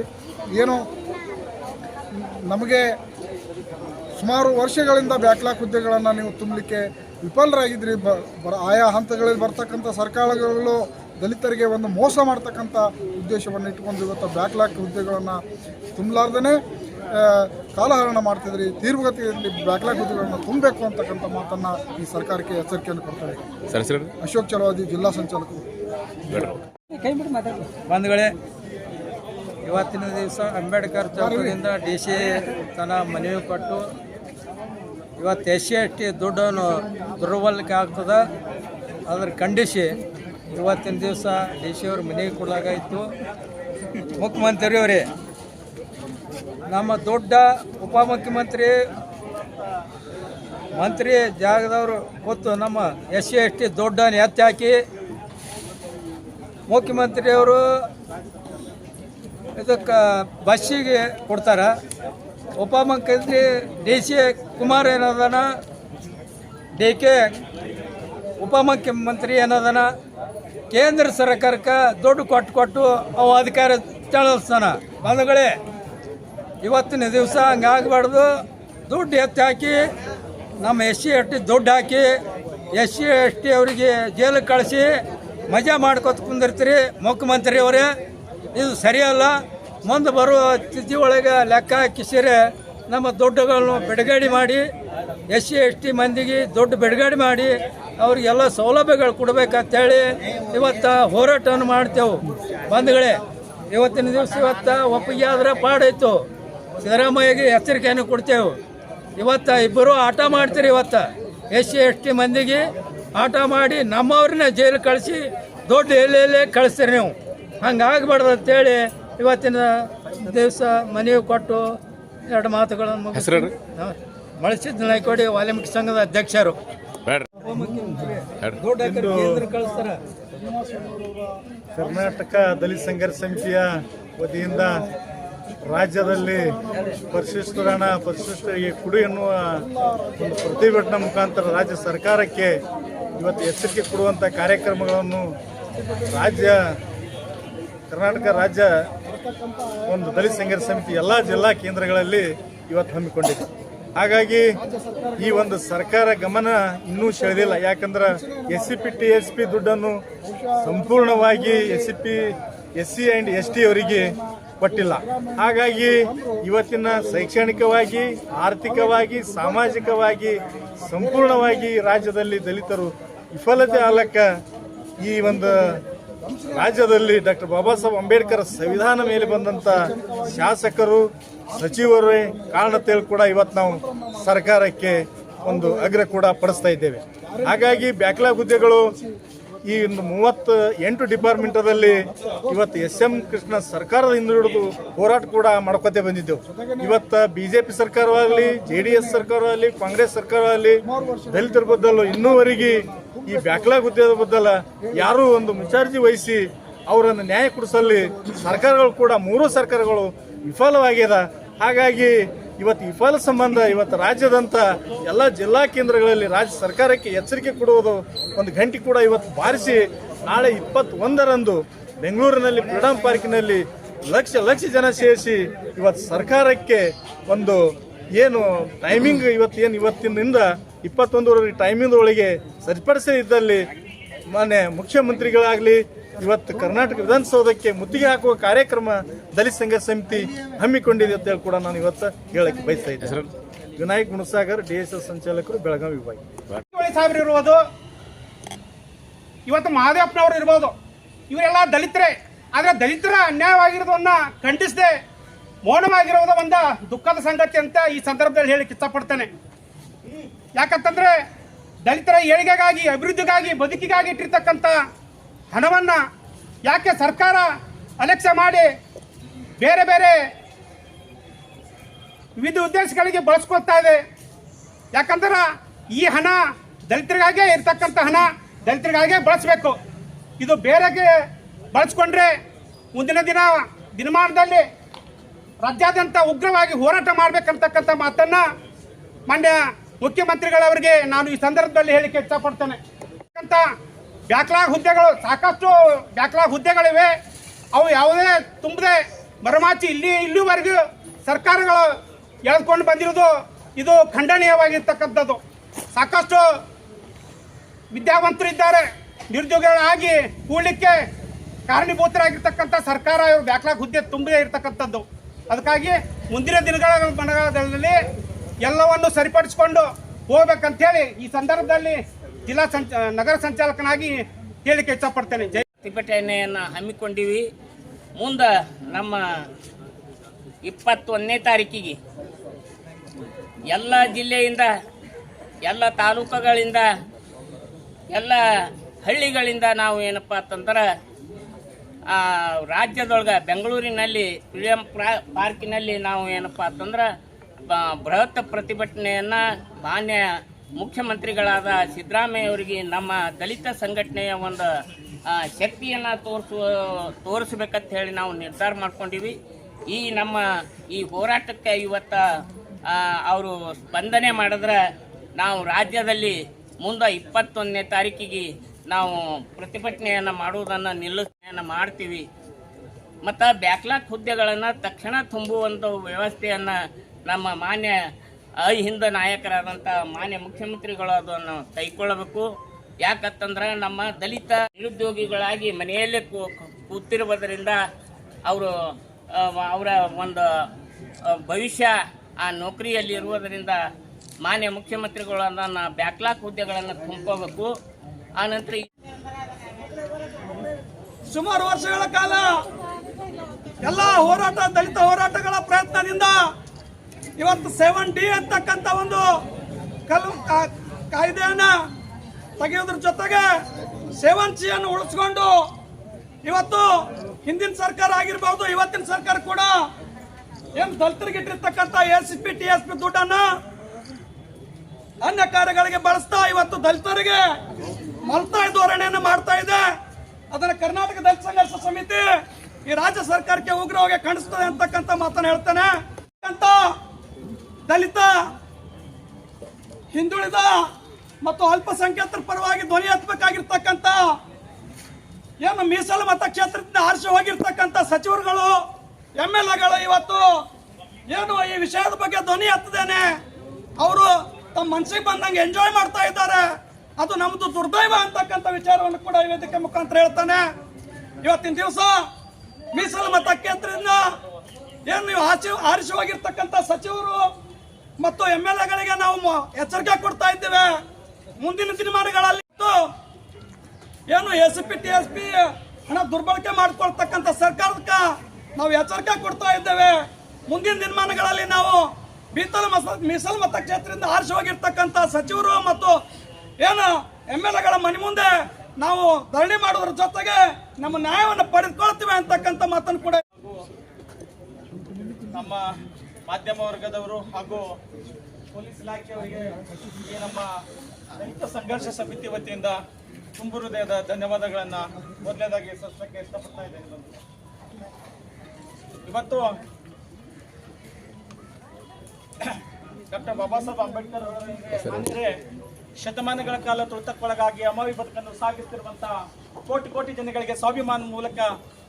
ಏನು ನಮಗೆ ಸುಮಾರು ವರ್ಷಗಳಿಂದ ಬ್ಯಾಕ್ಲಾಕ್ ಹುದ್ದೆಗಳನ್ನು ನೀವು ತುಂಬಲಿಕ್ಕೆ ವಿಫಲರಾಗಿದ್ರಿ. ಬ ಬರ ಆಯಾ ಹಂತಗಳಲ್ಲಿ ಬರ್ತಕ್ಕಂಥ ಸರ್ಕಾರಗಳು ದಲಿತರಿಗೆ ಒಂದು ಮೋಸ ಮಾಡ್ತಕ್ಕಂಥ ಉದ್ದೇಶವನ್ನು ಇಟ್ಕೊಂಡು ಇವತ್ತು ಬ್ಯಾಕ್ಲಾಕ್ ಹುದ್ದೆಗಳನ್ನು ತುಂಬಲಾರ್ದೇ ಕಾಲಹರಣ ಮಾಡ್ತಿದ್ರಿ ತೀರ್ವಗತಿಯಲ್ಲಿ ಬ್ಯಾಕ್ಲಾಗ್ ಹುದ್ದೆಗಳನ್ನು ತುಂಬಬೇಕು ಅಂತಕ್ಕಂಥ ಮಾತನ್ನು ಈ ಸರ್ಕಾರಕ್ಕೆ ಎಚ್ಚರಿಕೆಯನ್ನು ಕೊಡ್ತಾರೆ ಸರಿ ಸರ್ ಸರ್ ಅಶೋಕ್ ಚಲವಾದಿ ಜಿಲ್ಲಾ ಸಂಚಾಲಕರು. ಬಂಧುಗಳೇ ಇವತ್ತಿನ ದಿವಸ ಅಂಬೇಡ್ಕರ್ ಚೌಕದಿಂದ ಡಿ ಸಿ ತನ್ನ ಮನವಿ ಕೊಟ್ಟು ಇವತ್ತು ಎಸ್ ಸಿ ಎಸ್ ಟಿ ದುಡ್ಡನ್ನು ದುರ್ಬಳಕೆ ಆಗ್ತದೆ. ಅದ್ರ ಖಂಡಿಸಿ ಇವತ್ತಿನ ದಿವಸ ಡಿ ಸಿ ಅವ್ರ ಮನೆಗೆ ಕೊಡಲಾಗಾಯಿತು. ಮುಖ್ಯಮಂತ್ರಿಯವರೇ ನಮ್ಮ ದೊಡ್ಡ ಉಪಮುಖ್ಯಮಂತ್ರಿ ಮಂತ್ರಿ ಜಾಗದವರು ಗೊತ್ತು ನಮ್ಮ ಎಸ್ ಸಿ ಎಸ್ ಟಿ ದೊಡ್ಡನ ಎತ್ತಿ ಹಾಕಿ ಮುಖ್ಯಮಂತ್ರಿಯವರು ಇದಕ್ಕೆ ಬಸ್ಸಿಗೆ ಕೊಡ್ತಾರೆ. ಉಪಮುಖ್ಯಮಂತ್ರಿ ಡಿ ಸಿ ಕುಮಾರ್ ಏನದನ, ಡಿ ಕೆ ಉಪಮುಖ್ಯಮಂತ್ರಿ ಏನದನ, ಕೇಂದ್ರ ಸರ್ಕಾರಕ್ಕೆ ದುಡ್ಡು ಕೊಟ್ಟು ಕೊಟ್ಟು ಅವು ಅಧಿಕಾರ ಚಳಿಸ್ತಾನ ಬಂಧುಗಳೇ ಇವತ್ತಿನ ದಿವಸ ಹಂಗಾಗಬಾರ್ದು ದುಡ್ಡು ಎತ್ತಿ ಹಾಕಿ, ನಮ್ಮ ಎಸ್ ಸಿ ಎಸ್ ಟಿ ದುಡ್ಡು ಹಾಕಿ, ಎಸ್ ಸಿ ಎಸ್ ಟಿ ಅವರಿಗೆ ಜೈಲಿಗೆ ಕಳಿಸಿ, ಮಜಾ ಮಾಡ್ಕೊತ ಕುಂದಿರ್ತೀರಿ ಮುಖ್ಯಮಂತ್ರಿ ಅವರೇ. ಇದು ಸರಿಯಲ್ಲ. ಮುಂದೆ ಬರುವ ತಿಥಿ ಒಳಗೆ ಲೆಕ್ಕ ಹಾಕಿಸಿರೆ ನಮ್ಮ ದುಡ್ಡುಗಳನ್ನು ಬಿಡುಗಡೆ ಮಾಡಿ, ಎಸ್ ಸಿ ಎಸ್ ಟಿ ಮಂದಿಗೆ ದುಡ್ಡು ಬಿಡುಗಡೆ ಮಾಡಿ ಅವ್ರಿಗೆಲ್ಲ ಸೌಲಭ್ಯಗಳು ಕೊಡ್ಬೇಕಂತೇಳಿ ಇವತ್ತು ಹೋರಾಟವನ್ನು ಮಾಡ್ತೇವೆ. ಬಂಧುಗಳೇ, ಇವತ್ತಿನ ದಿವಸ ಇವತ್ತು ಒಪ್ಪಿಗೆ ಆದರೆ ಪಾಡಾಯ್ತು. ಸಿದ್ದರಾಮಯ್ಯಗೆ ಎಚ್ಚರಿಕೆಯನ್ನು ಕೊಡ್ತೇವೆ. ಇವತ್ತು ಇಬ್ಬರು ಆಟ ಮಾಡ್ತೀರಿ ಇವತ್ತು. ಎಸ್ ಸಿ ಎಸ್ ಟಿ ಮಂದಿಗೆ ಆಟ ಮಾಡಿ ನಮ್ಮವ್ರನ್ನ ಜೈಲು ಕಳಿಸಿ ದೊಡ್ಡ ಎಲ್ಲೆಲ್ಲೇ ಕಳಿಸ್ತೀರಿ ನೀವು. ಹಂಗೆ ಆಗ್ಬಾರ್ದು ಅಂತೇಳಿ ಇವತ್ತಿನ ದಿವಸ ಮನವಿ ಕೊಟ್ಟು ಎರಡು ಮಾತುಗಳನ್ನು. ಮಳಸಿದ್ದ ನಾಯ್ಕೋಡಿ ವಾಲ್ಮೀಕಿ ಸಂಘದ ಅಧ್ಯಕ್ಷರು. ಬೇಡ್ರಿ ದುಡ್ಡು ಕೇಂದ್ರ ಕಳಿಸ್ತಾರೆ. ಕರ್ನಾಟಕ ದಲಿತ ಸಂಘರ್ಷ ಸಮಿತಿಯ ವತಿಯಿಂದ ರಾಜ್ಯದಲ್ಲಿ ಪರಿಶಿಷ್ಟರಣ ಪರಿಶಿಷ್ಟರಿಗೆ ಕೊಡು ಎನ್ನುವ ಒಂದು ಪ್ರತಿಭಟನಾ ಮುಖಾಂತರ ರಾಜ್ಯ ಸರ್ಕಾರಕ್ಕೆ ಇವತ್ತು ಎಚ್ಚರಿಕೆ ಕೊಡುವಂಥ ಕಾರ್ಯಕ್ರಮಗಳನ್ನು ರಾಜ್ಯ, ಕರ್ನಾಟಕ ರಾಜ್ಯ ಒಂದು ದಲಿತ ಸಂಘರ್ಷ ಸಮಿತಿ ಎಲ್ಲ ಜಿಲ್ಲಾ ಕೇಂದ್ರಗಳಲ್ಲಿ ಇವತ್ತು ಹಮ್ಮಿಕೊಂಡಿದೆ. ಹಾಗಾಗಿ ಈ ಒಂದು ಸರ್ಕಾರ ಗಮನ ಇನ್ನೂ ಸೆಳೆದಿಲ್ಲ. ಯಾಕಂದ್ರೆ S C P T S P ದುಡ್ಡನ್ನು ಸಂಪೂರ್ಣವಾಗಿ S C P S C and S T ಅವರಿಗೆ ಕೊಟ್ಟಿಲ್ಲ ಹಾಗಾಗಿ ಇವತ್ತಿನ ಶೈಕ್ಷಣಿಕವಾಗಿ, ಆರ್ಥಿಕವಾಗಿ, ಸಾಮಾಜಿಕವಾಗಿ, ಸಂಪೂರ್ಣವಾಗಿ ರಾಜ್ಯದಲ್ಲಿ ದಲಿತರು ವಿಫಲತೆ ಆಲಕ್ಕ ಈ ಒಂದು ರಾಜ್ಯದಲ್ಲಿ ಡಾಕ್ಟರ್ ಬಾಬಾ ಸಾಹೇಬ್ ಅಂಬೇಡ್ಕರ್ ಸಂವಿಧಾನ ಮೇಲೆ ಬಂದಂತ ಶಾಸಕರು, ಸಚಿವರೇ ಕಾರಣ ತಿಳಿ ಕೂಡ ಇವತ್ತು ನಾವು ಸರ್ಕಾರಕ್ಕೆ ಒಂದು ಅಗ್ರ ಕೂಡ ಪಡಿಸ್ತಾ ಇದ್ದೇವೆ. ಹಾಗಾಗಿ ಬ್ಯಾಕ್ಲಾಗ್ ಹುದ್ದೆಗಳು ಈ ಮೂವತ್ತು ಎಂಟು ಡಿಪಾರ್ಟ್ಮೆಂಟದಲ್ಲಿ ಇವತ್ತು ಎಸ್ ಎಂ ಕೃಷ್ಣ ಸರ್ಕಾರದ ಹಿಡಿದು ಹೋರಾಟ ಕೂಡ ಮಾಡ್ಕೋತೆ ಬಂದಿದ್ದೆವು. ಇವತ್ತು ಬಿಜೆಪಿ ಸರ್ಕಾರವಾಗಲಿ ಜೆ ಡಿ ಎಸ್ ಸರ್ಕಾರವಾಗಲಿ, ಕಾಂಗ್ರೆಸ್ ಸರ್ಕಾರವಾಗಲಿ, ದಲಿತರ ಬದಲು ಇನ್ನೂವರೆಗೆ ಈ ಬ್ಯಾಕ್ಲಾಗ್ ಹುದ್ದೆದ ಬದಲ ಯಾರೂ ಒಂದು ಮುಚಾರ್ಜಿ ವಹಿಸಿ ಅವರನ್ನು ನ್ಯಾಯ ಕೊಡಿಸಲ್ಲಿ ಸರ್ಕಾರಗಳು ಕೂಡ ಮೂರು ಸರ್ಕಾರಗಳು ವಿಫಲವಾಗ್ಯದ ಹಾಗಾಗಿ ಇವತ್ತು ಇಫಾಲ್ ಸಂಬಂಧ ಇವತ್ತು ರಾಜ್ಯದಂಥ ಎಲ್ಲ ಜಿಲ್ಲಾ ಕೇಂದ್ರಗಳಲ್ಲಿ ರಾಜ್ಯ ಸರ್ಕಾರಕ್ಕೆ ಎಚ್ಚರಿಕೆ ಕೊಡುವುದು ಒಂದು ಗಂಟೆ ಕೂಡ ಇವತ್ತು ಬಾರಿಸಿ ನಾಳೆ ಇಪ್ಪತ್ತೊಂದರಂದು ಬೆಂಗಳೂರಿನಲ್ಲಿ ಫ್ರೀಡಂ ಪಾರ್ಕಿನಲ್ಲಿ ಲಕ್ಷ ಲಕ್ಷ ಜನ ಸೇರಿಸಿ ಇವತ್ತು ಸರ್ಕಾರಕ್ಕೆ ಒಂದು ಏನು ಟೈಮಿಂಗ್ ಇವತ್ತು ಏನು ಇವತ್ತಿನಿಂದ ಇಪ್ಪತ್ತೊಂದರವರೆಗೆ ಟೈಮಿಂಗ್ ಒಳಗೆ ಸರಿಪಡಿಸದಿದ್ದಲ್ಲಿ ಮಾನ್ಯ ಮುಖ್ಯಮಂತ್ರಿಗಳಾಗಲಿ ಇವತ್ತು ಕರ್ನಾಟಕ ವಿಧಾನಸೌಧಕ್ಕೆ ಮುತ್ತಿಗೆ ಹಾಕುವ ಕಾರ್ಯಕ್ರಮ ದಲಿತ ಸಂಘ ಸಮಿತಿ ಹಮ್ಮಿಕೊಂಡಿದೆ ಅಂತ ಹೇಳಿ ಕೂಡ ನಾನು ಇವತ್ತು ಹೇಳಕ್ಕೆ ಬಯಸ್ತಾ ಇದ್ದೆ Vinayak Gunasagar D S S ಸಂಚಾಲಕರು Belagavi ವಿಭಾಗ. ಸಾಹೇಬ್ರು ಇರ್ಬೋದು. ಇವತ್ತು ಮಹಾದೇವಪ್ಪನವರು ಇರ್ಬೋದು. ಇವರೆಲ್ಲ ದಲಿತರೇ. ಆದ್ರೆ ದಲಿತರ ಅನ್ಯಾಯವಾಗಿರೋದನ್ನ ಖಂಡಿಸದೆ ಮೌನವಾಗಿರೋದು ಒಂದು ದುಃಖದ ಸಂಗತಿ ಅಂತ ಈ ಸಂದರ್ಭದಲ್ಲಿ ಹೇಳಿ ಇಷ್ಟಪಡ್ತೇನೆ. ಯಾಕಂತಂದ್ರೆ ದಲಿತರ ಏಳಿಗೆಗಾಗಿ ಅಭಿವೃದ್ಧಿಗಾಗಿ ಬದುಕಿಗಾಗಿ ಇಟ್ಟಿರ್ತಕ್ಕಂಥ ಹಣವನ್ನ ಯಾಕೆ ಸರ್ಕಾರ ಅಲಕ್ಷ್ಯ ಮಾಡಿ ಬೇರೆ ಬೇರೆ ವಿವಿಧ ಉದ್ದೇಶಗಳಿಗೆ ಬಳಸ್ಕೊಳ್ತಾ ಇದೆ? ಯಾಕಂದ್ರೆ ಈ ಹಣ ದಲಿತರಿಗಾಗೇ ಇರ್ತಕ್ಕಂಥ ಹಣ ದಲಿತರಿಗಾಗೇ ಬಳಸಬೇಕು. ಇದು ಬೇರೆಗೆ ಬಳಸ್ಕೊಂಡ್ರೆ ಮುಂದಿನ ದಿನ ದಿನಮಾನದಲ್ಲಿ ರಾಜ್ಯಾದ್ಯಂತ ಉಗ್ರವಾಗಿ ಹೋರಾಟ ಮಾಡಬೇಕಂತಕ್ಕಂಥ ಮಾತನ್ನ ಮಾನ್ಯ ಮುಖ್ಯಮಂತ್ರಿಗಳವರಿಗೆ ನಾನು ಈ ಸಂದರ್ಭದಲ್ಲಿ ಹೇಳಿಕೆ ಇಷ್ಟಪಡ್ತೇನೆ. ಅಂತ ಬ್ಯಾಕ್ಲಾಗ್ ಹುದ್ದೆಗಳು ಸಾಕಷ್ಟು ಬ್ಯಾಕ್ಲಾಗ್ ಹುದ್ದೆಗಳಿವೆ. ಅವು ಯಾವುದೇ ತುಂಬದೆ ಬರಮಾಚಿ ಇಲ್ಲಿ ಇಲ್ಲಿವರೆಗೂ ಸರ್ಕಾರಗಳು ಎಳೆದುಕೊಂಡು ಬಂದಿರೋದು ಇದು ಖಂಡನೀಯವಾಗಿರ್ತಕ್ಕಂಥದ್ದು. ಸಾಕಷ್ಟು ವಿದ್ಯಾವಂತರಿದ್ದಾರೆ ನಿರುದ್ಯೋಗಿಗಳಾಗಿ ಕೂಡಲಿಕ್ಕೆ ಕಾರಣೀಭೂತರಾಗಿರ್ತಕ್ಕಂಥ ಸರ್ಕಾರ ಬ್ಯಾಕ್ಲಾಗ್ ಹುದ್ದೆ ತುಂಬದೇ ಇರತಕ್ಕಂಥದ್ದು. ಅದಕ್ಕಾಗಿ ಮುಂದಿನ ದಿನಗಳ ದಿನಗಳಲ್ಲಿ ಎಲ್ಲವನ್ನು ಸರಿಪಡಿಸಿಕೊಂಡು ಹೋಗ್ಬೇಕಂತೇಳಿ ಈ ಸಂದರ್ಭದಲ್ಲಿ ಜಿಲ್ಲಾ ಸಂಚ ನಗರ ಸಂಚಾಲಕನಾಗಿ ಹೇಳಿಕೆ ಇಷ್ಟಪಡ್ತೇನೆ. ಜೈ ಪ್ರತಿಭಟನೆಯನ್ನು ಹಮ್ಮಿಕೊಂಡಿವಿ. ಮುಂದೆ ನಮ್ಮ ಇಪ್ಪತ್ತೊಂದನೇ ತಾರೀಕಿಗೆ ಎಲ್ಲ ಜಿಲ್ಲೆಯಿಂದ ಎಲ್ಲ ತಾಲೂಕುಗಳಿಂದ ಎಲ್ಲ ಹಳ್ಳಿಗಳಿಂದ ನಾವು ಏನಪ್ಪ ಅಂತಂದ್ರೆ ಆ, ರಾಜ್ಯದೊಳಗೆ ಬೆಂಗಳೂರಿನಲ್ಲಿ ವಿಲಿಯಂ ಪ್ರಾ- ಪಾರ್ಕಿನಲ್ಲಿ ನಾವು ಏನಪ್ಪ ಅಂತಂದ್ರೆ ಬೃಹತ್ ಪ್ರತಿಭಟನೆಯನ್ನು ಮಾನ್ಯ ಮುಖ್ಯಮಂತ್ರಿಗಳಾದ ಸಿದ್ದರಾಮಯ್ಯ ಅವರಿಗೆ ನಮ್ಮ ದಲಿತ ಸಂಘಟನೆಯ ಒಂದು ಶಕ್ತಿಯನ್ನು ತೋರಿಸುವ, ತೋರಿಸ್ಬೇಕಂತ ಹೇಳಿ ನಾವು ನಿರ್ಧಾರ ಮಾಡ್ಕೊಂಡಿವಿ. ಈ ನಮ್ಮ, ಈ ಹೋರಾಟಕ್ಕೆ ಇವತ್ತು ಅವರು ಸ್ಪಂದನೆ ಮಾಡಿದ್ರೆ ನಾವು ರಾಜ್ಯದಲ್ಲಿ ಮುಂದೆ ಇಪ್ಪತ್ತೊಂದನೇ ತಾರೀಕಿಗೆ ನಾವು ಪ್ರತಿಭಟನೆಯನ್ನು ಮಾಡುವುದನ್ನು ನಿಲ್ಲಿಸನ್ನು ಮಾಡ್ತೀವಿ. ಮತ್ತು ಬ್ಯಾಕ್ಲಾಗ್ ಹುದ್ದೆಗಳನ್ನು ತಕ್ಷಣ ತುಂಬುವಂಥ ವ್ಯವಸ್ಥೆಯನ್ನು ನಮ್ಮ ಮಾನ್ಯ ಅಹಿಂದ ನಾಯಕರಾದಂಥ ಮಾನ್ಯ ಮುಖ್ಯಮಂತ್ರಿಗಳು ಅದನ್ನು ಕೈಗೊಳ್ಳಬೇಕು ಯಾಕಂತಂದ್ರೆ ನಮ್ಮ ದಲಿತ ನಿರುದ್ಯೋಗಿಗಳಾಗಿ ಮನೆಯಲ್ಲೇ ಕೂತಿರುವುದರಿಂದ ಅವರು ಅವರ ಒಂದು ಭವಿಷ್ಯ ಆ ನೌಕರಿಯಲ್ಲಿ ಇರುವುದರಿಂದ ಮಾನ್ಯ ಮುಖ್ಯಮಂತ್ರಿಗಳು ಅದನ್ನು ಬ್ಯಾಕ್ಲಾಕ್ ಹುದ್ದೆಗಳನ್ನು ಆ ಆನಂತರ ಸುಮಾರು ವರ್ಷಗಳ ಕಾಲ ಎಲ್ಲ ಹೋರಾಟ, ದಲಿತ ಹೋರಾಟಗಳ ಪ್ರಯತ್ನದಿಂದ ಇವತ್ತು ಸೆವೆನ್ ಡಿ ಅಂತಕ್ಕಂಥ ಒಂದು ಕಲ್ ಕಾಯ್ದೆಯನ್ನ ತೆಗೆಯೋದ್ರ ಜೊತೆಗೆ ಸೆವೆನ್ ಸಿ ಅನ್ನು ಉಳಿಸ್ಕೊಂಡು ಇವತ್ತು ಹಿಂದಿನ ಸರ್ಕಾರ ಆಗಿರ್ಬೋದು, ಇವತ್ತಿನ ಸರ್ಕಾರ ಕೂಡ ಏನ್ ದಲಿತರಿಗೆ ಇಟ್ಟಿರ್ತಕ್ಕಂಥ S P T S P ದುಡ್ಡನ್ನ ಅನ್ಯ ಕಾರ್ಯಗಳಿಗೆ ಬಳಸ್ತಾ ಇವತ್ತು ದಲಿತರಿಗೆ ಮಲ್ತಾಯ ಧೋರಣೆಯನ್ನು ಮಾಡ್ತಾ ಇದೆ. ಅದನ್ನ ಕರ್ನಾಟಕ ದಲಿತ ಸಂಘರ್ಷ ಸಮಿತಿ ಈ ರಾಜ್ಯ ಸರ್ಕಾರಕ್ಕೆ ಉಗ್ರವಾಗಿ ಕಾಣಿಸ್ತದೆ ಅಂತಕ್ಕಂಥ ಮಾತನ್ನ ಹೇಳ್ತಾನೆ. ಅಂತ ದಲಿತ, ಹಿಂದುಳಿದ ಮತ್ತು ಅಲ್ಪಸಂಖ್ಯಾತರ ಪರವಾಗಿ ಧ್ವನಿ ಎತ್ತಬೇಕಾಗಿರ್ತಕ್ಕಂಥ, ಏನು ಮೀಸಲು ಮತಕ್ಷೇತ್ರದಿಂದ ಆರಿಸಿ ಹೋಗಿರ್ತಕ್ಕಂಥ ಸಚಿವರುಗಳು ಎಂ ಎಲ್ ಎಗಳು ಇವತ್ತು ಏನು ಈ ವಿಷಯದ ಬಗ್ಗೆ ಧ್ವನಿ ಎತ್ತದೇನೆ, ಅವರು ತಮ್ಮ ಮನಸ್ಸಿಗೆ ಬಂದಂಗೆ ಎಂಜಾಯ್ ಮಾಡ್ತಾ ಇದ್ದಾರೆ. ಅದು ನಮ್ಮದು ದುರ್ದೈವ ಅಂತಕ್ಕಂಥ ವಿಚಾರವನ್ನು ಕೂಡ ಈ ವೇದಿಕೆ ಮುಖಾಂತರ ಹೇಳ್ತಾನೆ. ಇವತ್ತಿನ ದಿವಸ ಮೀಸಲು ಮತಕ್ಷೇತ್ರದಿಂದ ಏನು ನೀವು ಆಚೆ ಆರಿಸಿ ಹೋಗಿರ್ತಕ್ಕಂಥ ಸಚಿವರು ಮತ್ತು ಎಂ ಎಲ್ ಎಗಳಿಗೆ ನಾವು ಎಚ್ಚರಿಕೆ ಕೊಡ್ತಾ ಇದ್ದೇವೆ. ಮುಂದಿನ ದಿನಮಾನಗಳಲ್ಲಿ ಏನು S P T S P ಹಣ ದುರ್ಬಳಕೆ ಮಾಡ್ಕೊಳ್ತಕ್ಕಂಥ ಸರ್ಕಾರಕ್ಕೆ ನಾವು ಎಚ್ಚರಿಕೆ ಕೊಡ್ತಾ ಇದ್ದೇವೆ. ಮುಂದಿನ ದಿನಮಾನಗಳಲ್ಲಿ ನಾವು ಬೀತಲ್ ಮಸ ಮೀಸಲು ಮತಕ್ಷೇತ್ರದಿಂದ ಆರಿಸಿ ಹೋಗಿರ್ತಕ್ಕಂಥ ಸಚಿವರು ಮತ್ತು ಏನು ಎಂ ಎಲ್ ಎಗಳ ಮನೆ ಮುಂದೆ ನಾವು ಧರಣಿ ಮಾಡೋದ್ರ ಜೊತೆಗೆ ನಮ್ಮ ನ್ಯಾಯವನ್ನು ಪಡೆದುಕೊಳ್ತೀವಿ ಅಂತಕ್ಕಂಥ ಮಾತನ್ನು ಕೂಡ ನಮ್ಮ ಮಾಧ್ಯಮ ವರ್ಗದವರು ಹಾಗೂ ಪೊಲೀಸ್ ಇಲಾಖೆಯವರಿಗೆ ಈ ನಮ್ಮ ರೈತ ಸಂಘರ್ಷ ಸಮಿತಿ ವತಿಯಿಂದ ತುಂಬು ಹೃದಯದ ಧನ್ಯವಾದಗಳನ್ನು ಮೊದಲನೇದಾಗಿ ಸಸ್ಯಕ್ಕೆ ಇಷ್ಟಪಡ್ತಾ ಇದ್ದೇನೆ ಇವತ್ತು ಡಾಕ್ಟರ್ ಬಾಬಾ ಸಾಹೇಬ್ ಅಂಬೇಡ್ಕರ್ ಅಂದ್ರೆ ಶತಮಾನಗಳ ಕಾಲ ತುಳಿತಕ್ಕೊಳಗಾಗಿ ಅಮಾವಿ ಬದುಕನ್ನು ಸಾಗಿಸ್ತಿರುವಂತಹ ಕೋಟಿ ಕೋಟಿ ಜನಗಳಿಗೆ ಸ್ವಾಭಿಮಾನ ಮೂಲಕ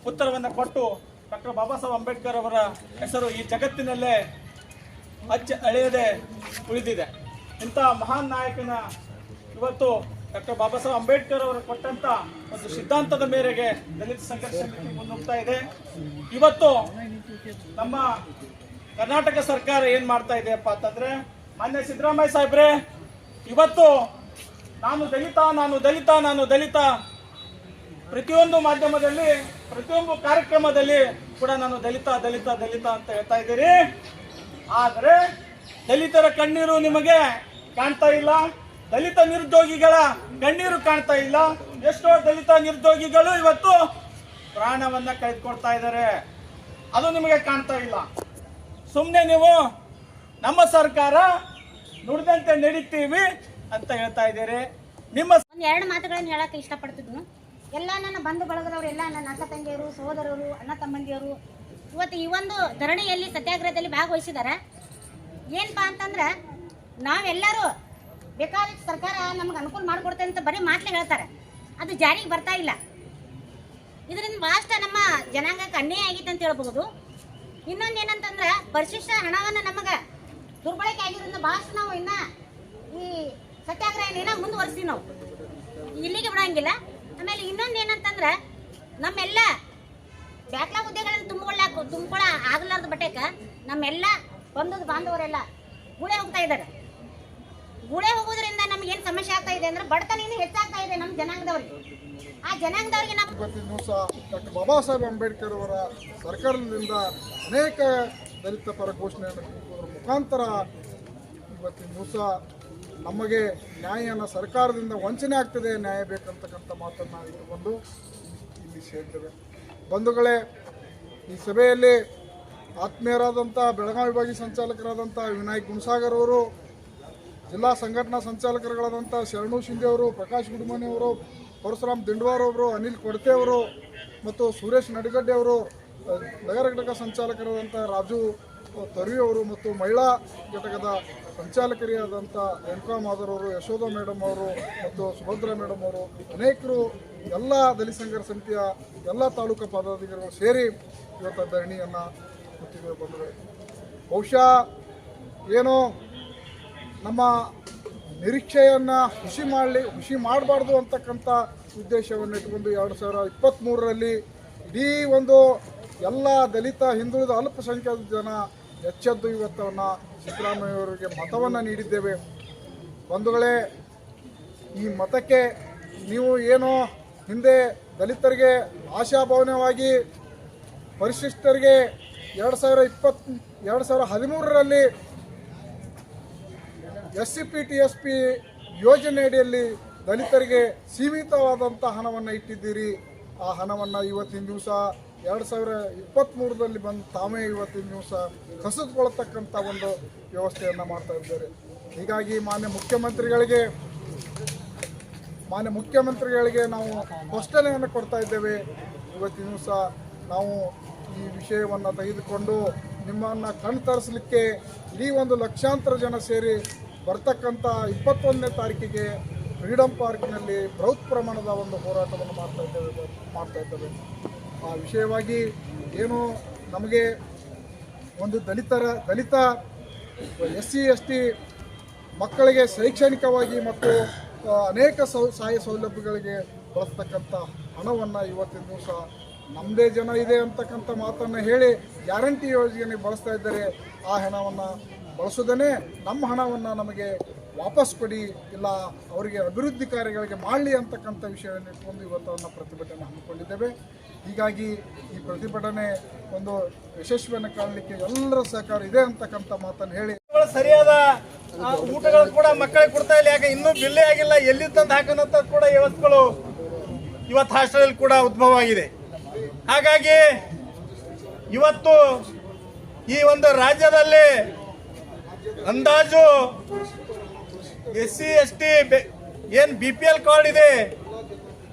ಉತ್ತರವನ್ನು ಕೊಟ್ಟು ಡಾಕ್ಟರ್ ಬಾಬಾ ಸಾಹೇಬ್ ಅಂಬೇಡ್ಕರ್ ಅವರ ಹೆಸರು ಈ ಜಗತ್ತಿನಲ್ಲೇ ಅಚ್ಚ ಅಳೆಯದೆ ಉಳಿದಿದೆ. ಇಂಥ ಮಹಾನ್ ನಾಯಕನ ಇವತ್ತು ಡಾಕ್ಟರ್ ಬಾಬಾ ಸಾಹೇಬ್ ಅಂಬೇಡ್ಕರ್ ಅವರು ಕೊಟ್ಟಂತ ಒಂದು ಸಿದ್ಧಾಂತದ ಮೇರೆಗೆ ದಲಿತ ಸಂಘರ್ಷ ಸಮಿತಿ ಮುನ್ನುಗ್ತಾ ಇದೆ. ಇವತ್ತು ನಮ್ಮ ಕರ್ನಾಟಕ ಸರ್ಕಾರ ಏನ್ ಮಾಡ್ತಾ ಇದೆಯಪ್ಪ ಅಂತಂದ್ರೆ, ಮಾನ್ಯ ಸಿದ್ದರಾಮಯ್ಯ ಸಾಹೇಬ್ರೆ, ಇವತ್ತು ನಾನು ದಲಿತ ನಾನು ದಲಿತ ನಾನು ದಲಿತ ಪ್ರತಿಯೊಂದು ಮಾಧ್ಯಮದಲ್ಲಿ, ಪ್ರತಿಯೊಂದು ಕಾರ್ಯಕ್ರಮದಲ್ಲಿ ಕೂಡ ನಾನು ದಲಿತ ದಲಿತ ದಲಿತ ಅಂತ ಹೇಳ್ತಾ ಇದ್ದೀರಿ ಆದರೆ ದಲಿತರ ಕಣ್ಣೀರು ನಿಮಗೆ ಕಾಣ್ತಾ ಇಲ್ಲ. ದಲಿತ ನಿರುದ್ಯೋಗಿಗಳ ಕಣ್ಣೀರು ಕಾಣ್ತಾ ಇಲ್ಲ. ಎಷ್ಟೋ ದಲಿತ ನಿರುದ್ಯೋಗಿಗಳು ಇವತ್ತು ಪ್ರಾಣವನ್ನ ಕಳೆದುಕೊಳ್ತಾ ಇದ್ದಾರೆ. ಅದು ನಿಮಗೆ ಕಾಣ್ತಾ ಇಲ್ಲ. ಸುಮ್ಮನೆ ನೀವು ನಮ್ಮ ಸರ್ಕಾರ ನುಡಿದಂತೆ ನಡೀತೀವಿ ಅಂತ ಹೇಳ್ತಾ ಇದ್ದೀರಿ. ನಿಮ್ಮ ಎರಡು ಮಾತುಗಳನ್ನು ಹೇಳಕ್ಕೆ ಇಷ್ಟಪಡ್ತಿದ್ನು. ಎಲ್ಲ ನನ್ನ ಬಂಧು ಬಳಗದವರು, ಎಲ್ಲ ನನ್ನ ಅಕ್ಕ ತಂಗಿಯರು, ಸಹೋದರರು, ಅಣ್ಣ ತಮ್ಮಂದಿಯರು, ಇವತ್ತು ಈ ಒಂದು ಧರಣಿಯಲ್ಲಿ ಸತ್ಯಾಗ್ರಹದಲ್ಲಿ ಭಾಗವಹಿಸಿದ್ದಾರೆ ಏನಪ್ಪಾ ಅಂತಂದ್ರೆ, ನಾವೆಲ್ಲರೂ ಬೇಕಾದಷ್ಟು ಸರ್ಕಾರ ನಮ್ಗೆ ಅನುಕೂಲ ಮಾಡಿಕೊಡ್ತೇವೆ ಅಂತ ಬರೀ ಮಾತೇ ಹೇಳ್ತಾರೆ. ಅದು ಜಾರಿಗೆ ಬರ್ತಾ ಇಲ್ಲ. ಇದರಿಂದ ಭಾಳಷ್ಟ ನಮ್ಮ ಜನಾಂಗಕ್ಕೆ ಅನ್ಯಾಯ ಆಗಿತ್ತು ಅಂತ ಹೇಳ್ಬಹುದು. ಇನ್ನೊಂದು ಏನಂತಂದ್ರೆ ಪರಿಶಿಷ್ಟ ಹಣವನ್ನು ನಮಗೆ ದುರ್ಬಳಕೆ ಆಗಿರೋದ್ರಿಂದ ಭಾಳಷ್ಟು ನಾವು ಇನ್ನ ಈ ಸತ್ಯಾಗ್ರಹನ ಮುಂದುವರಿಸ್ತೀವಿ ನಾವು. ಇಲ್ಲಿಗೆ ಬಿಡಂಗಿಲ್ಲ. ಆಮೇಲೆ ಇನ್ನೊಂದು ಏನಂತಂದ್ರೆ, ನಮ್ಮೆಲ್ಲ ಬ್ಯಾಟ್ಲಾ ಹುದ್ದೆಗಳನ್ನು ತುಂಬಿಕೊಳ್ಳಾಕ ತುಂಬಿಕೊಳ್ಳ ಆಗ್ಲಾರ್ದ ಬಟ್ಟೆಕ ನಮ್ಮೆಲ್ಲ ಬಂದದ ಬಾಂಧವರೆಲ್ಲ ಗುಳೆ ಹೋಗ್ತಾ ಇದ್ದಾರೆ ಗುಳೆ ಹೋಗೋದ್ರಿಂದ ನಮ್ಗೇನು ಸಮಸ್ಯೆ ಆಗ್ತಾ ಇದೆ ಅಂದ್ರೆ ಬಡತನ ಇನ್ನೂ ಹೆಚ್ಚಾಗ್ತಾ ಇದೆ ನಮ್ಮ ಜನಾಂಗದವ್ರಿಗೆ. ಆ ಜನಾಂಗದವ್ರಿಗೆ ನಮ್ಮ ಡಾಕ್ಟರ್ ಬಾಬಾ ಸಾಹೇಬ್ ಅಂಬೇಡ್ಕರ್ ಅವರ ಸರ್ಕಾರದಿಂದ ಅನೇಕ ದಲಿತ ಪರ ಘೋಷಣೆಯನ್ನು ಮುಖಾಂತರ ಇವತ್ತಿನ ದಿವಸ ನಮಗೆ ನ್ಯಾಯನ ಸರ್ಕಾರದಿಂದ ವಂಚನೆ ಆಗ್ತದೆ, ನ್ಯಾಯ ಬೇಕಂತಕ್ಕಂಥ ಮಾತನ್ನು ಇಟ್ಟುಕೊಂಡು ಇಲ್ಲಿ ಸೇರ್ತೇವೆ. ಬಂಧುಗಳೇ, ಈ ಸಭೆಯಲ್ಲಿ ಆತ್ಮೀಯರಾದಂಥ ಬೆಳಗಾವಿ ವಿಭಾಗೀಯ ಸಂಚಾಲಕರಾದಂಥ ವಿನಾಯಕ್ ಗುಣಸಾಗರ್ ಅವರು, ಜಿಲ್ಲಾ ಸಂಘಟನಾ ಸಂಚಾಲಕರುಗಳಾದಂಥ ಶರಣು ಶಿಂದೆ ಅವರು, ಪ್ರಕಾಶ್ ಗುಡಮನಿ ಅವರು, ಪರಶುರಾಮ್ ದಿಂಡ್ವಾರ್ ಅವರು, ಅನಿಲ್ ಕೊಡ್ತೆ ಅವರು ಮತ್ತು ಸುರೇಶ್ ನಡಗಡ್ಡೆ ಅವರು ನಗರ ಘಟಕ ಸಂಚಾಲಕರಾದಂಥ ರಾಜು ತರ್ವಿ ಅವರು ಮತ್ತು ಮಹಿಳಾ ಘಟಕದ ಸಂಚಾಲಕರಿಯಾದಂಥ ರೇಣುಕಾ ಮಾಧರ್ ಅವರು, ಯಶೋಧ ಮೇಡಮ್ ಅವರು ಮತ್ತು ಸುಭದ್ರ ಮೇಡಮ್ ಅವರು ಅನೇಕರು ಎಲ್ಲ ದಲಿತ ಸಂಘರ ಸಮಿತಿಯ ಎಲ್ಲ ತಾಲೂಕು ಪದಾಧಿಕಾರಿಗಳು ಸೇರಿ ಇವತ್ತು ಧರಣಿಯನ್ನು ಮುತ್ತಿಗೆ ಬಂದರೆ ಬಹುಶಃ ಏನು ನಮ್ಮ ನಿರೀಕ್ಷೆಯನ್ನು ಹುಸಿ ಮಾಡಲಿ, ಹುಸಿ ಮಾಡಬಾರ್ದು ಅಂತಕ್ಕಂಥ ಉದ್ದೇಶವನ್ನು ಇಟ್ಕೊಂಡು ಎರಡು ಸಾವಿರ ಇಪ್ಪತ್ತ್ಮೂರರಲ್ಲಿ ಇಡೀ ಒಂದು ಎಲ್ಲ ದಲಿತ ಹಿಂದುಳಿದ ಅಲ್ಪಸಂಖ್ಯಾತ ಜನ ಎಚ್ಚೆದ್ದು ಇವತ್ತನ್ನು ಸಿದ್ದರಾಮಯ್ಯವರಿಗೆ ಮತವನ್ನು ನೀಡಿದ್ದೇವೆ. ಬಂಧುಗಳೇ, ಈ ಮತಕ್ಕೆ ನೀವು ಏನೋ ಹಿಂದೆ ದಲಿತರಿಗೆ ಆಶಾಭಾವನವಾಗಿ ಪರಿಶಿಷ್ಟರಿಗೆ ಎರಡು ಸಾವಿರ ಇಪ್ಪತ್ ಎರಡು ಸಾವಿರ ಹದಿಮೂರರಲ್ಲಿ S C P T S P ಯೋಜನೆಯಡಿಯಲ್ಲಿ ದಲಿತರಿಗೆ ಸೀಮಿತವಾದಂಥ ಹಣವನ್ನು ಇಟ್ಟಿದ್ದೀರಿ. ಆ ಹಣವನ್ನು ಇವತ್ತಿನ ದಿವಸ ಎರಡು ಸಾವಿರ ಇಪ್ಪತ್ತ್ಮೂರರಲ್ಲಿ ಬಂದು ತಾವೇ ಇವತ್ತಿನ ದಿವಸ ಕಸಿದುಕೊಳ್ತಕ್ಕಂಥ ಒಂದು ವ್ಯವಸ್ಥೆಯನ್ನು ಮಾಡ್ತಾ ಇದ್ದಾರೆ. ಹೀಗಾಗಿ ಮಾನ್ಯ ಮುಖ್ಯಮಂತ್ರಿಗಳಿಗೆ ಮಾನ್ಯ ಮುಖ್ಯಮಂತ್ರಿಗಳಿಗೆ ನಾವು ಸ್ಪಷ್ಟನೆಯನ್ನು ಕೊಡ್ತಾ ಇದ್ದೇವೆ. ಇವತ್ತಿನ ದಿವಸ ನಾವು ಈ ವಿಷಯವನ್ನು ತೆಗೆದುಕೊಂಡು ನಿಮ್ಮನ್ನು ಕಣ್ತರಿಸಲಿಕ್ಕೆ ಇಡೀ ಒಂದು ಲಕ್ಷಾಂತರ ಜನ ಸೇರಿ ಬರ್ತಕ್ಕಂಥ ಇಪ್ಪತ್ತೊಂದನೇ ತಾರೀಕಿಗೆ ಫ್ರೀಡಮ್ ಪಾರ್ಕ್ನಲ್ಲಿ ಬೃಹತ್ ಪ್ರಮಾಣದ ಒಂದು ಹೋರಾಟವನ್ನು ಮಾಡ್ತಾ ಇದ್ದೇವೆ ಮಾಡ್ತಾ ಇದ್ದೇವೆ. ಆ, ವಿಷಯವಾಗಿ ಏನು ನಮಗೆ ಒಂದು ದಲಿತರ, ದಲಿತ, ಎಸ್ ಸಿ, ಎಸ್ ಟಿ ಮಕ್ಕಳಿಗೆ ಶೈಕ್ಷಣಿಕವಾಗಿ ಮತ್ತು ಅನೇಕ ಸೌ, ಸಹಾಯ ಸೌಲಭ್ಯಗಳಿಗೆ ಬಳಸ್ತಕ್ಕಂಥ ಹಣವನ್ನು ಇವತ್ತಿನ ದಿವಸ ನಮ್ಮದೇ ಜನ ಇದೆ ಅಂತಕ್ಕಂಥ ಮಾತನ್ನು ಹೇಳಿ ಗ್ಯಾರಂಟಿ ಯೋಜನೆ ಬಳಸ್ತಾ ಇದ್ದರೆ. ಆ ಹಣವನ್ನು ಬಳಸೋದನ್ನೇ ನಮ್ಮ ಹಣವನ್ನು ನಮಗೆ ವಾಪಸ್ ಕೊಡಿ, ಇಲ್ಲ ಅವರಿಗೆ ಅಭಿವೃದ್ಧಿ ಕಾರ್ಯಗಳಿಗೆ ಮಾಡಲಿ ಅಂತಕ್ಕಂಥ ವಿಷಯವನ್ನು ಇಟ್ಕೊಂಡು ಇವತ್ತನ್ನು ಪ್ರತಿಭಟನೆ ಹಮ್ಮಿಕೊಂಡಿದ್ದೇವೆ. ಹೀಗಾಗಿ ಈ ಪ್ರತಿಭಟನೆ ಒಂದು ಯಶಸ್ವಿಯನ್ನು ಕಾಣಲಿಕ್ಕೆ ಎಲ್ಲರ ಸಹಕಾರ ಇದೆ ಅಂತಕ್ಕಂಥ ಮಾತನ್ನು ಹೇಳಿ. ಸರಿಯಾದ ಊಟಗಳು ಕೂಡ ಮಕ್ಕಳಿಗೆ ಕೊಡ್ತಾ ಇಲ್ಲ. ಯಾಕೆ ಇನ್ನೂ ಬಿಲ್ಲೇ ಆಗಿಲ್ಲ. ಎಲ್ಲಿ ತಂದು ಹಾಕೋದಂತ ಕೂಡ ವ್ಯವಸ್ಥೆಗಳು ಇವತ್ತು ಹಾಸ್ಟೆಲ್ ಕೂಡ ಉದ್ಭವ ಆಗಿದೆ ಹಾಗಾಗಿ ಇವತ್ತು ಈ ಒಂದು ರಾಜ್ಯದಲ್ಲಿ ಅಂದಾಜು ಎಸ್ ಸಿ ಎಸ್ ಟಿ ಏನು ಬಿ ಪಿ ಎಲ್ ಕಾರ್ಡ್ ಇದೆ.